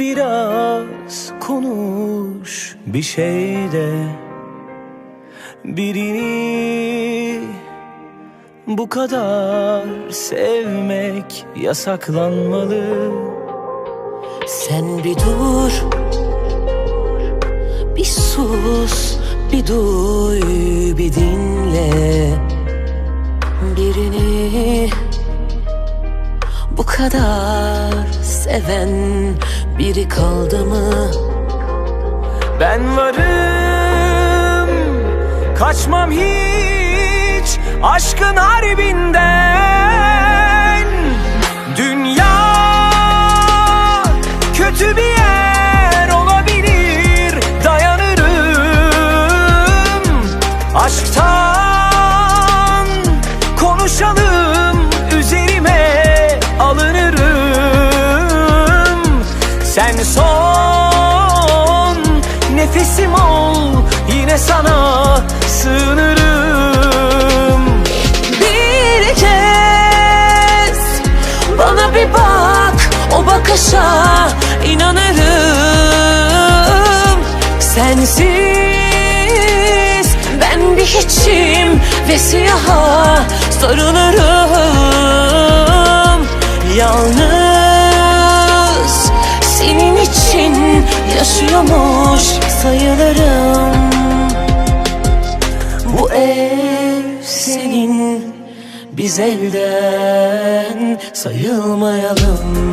Biraz konuş bir şey de Birini bu kadar sevmek yasaklanmalı. Sen bir dur Bir sus Bir duy Bir dinle. Birini Bu kadar Seven Biri kaldı mı? Ben varım. Kaçmam hiç Aşkın harbinden. Dünya Kötü bir yer olabilir. Dayanırım. Aşktan Konuşalım Yine sana sığınırım. Bir kez Bana bir bak O bakışa inanırım. Sensiz Ben bir hiçim Ve siyaha sarılırım. Yalnız Senin için Yaşıyormuş sayılırım Biz elden sayılmayalım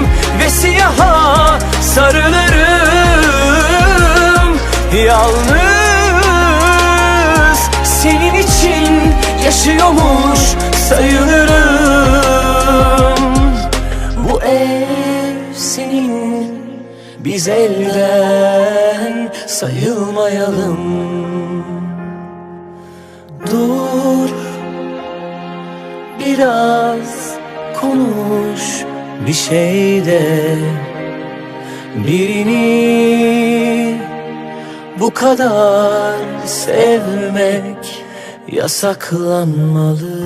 sarılırım. Yalnız senin için yaşıyormuş sayılırım. Bu ev senin Biz elden sayılmayalım. Dur Biraz konuş bir şey de Birini bu kadar sevmek yasaklanmalı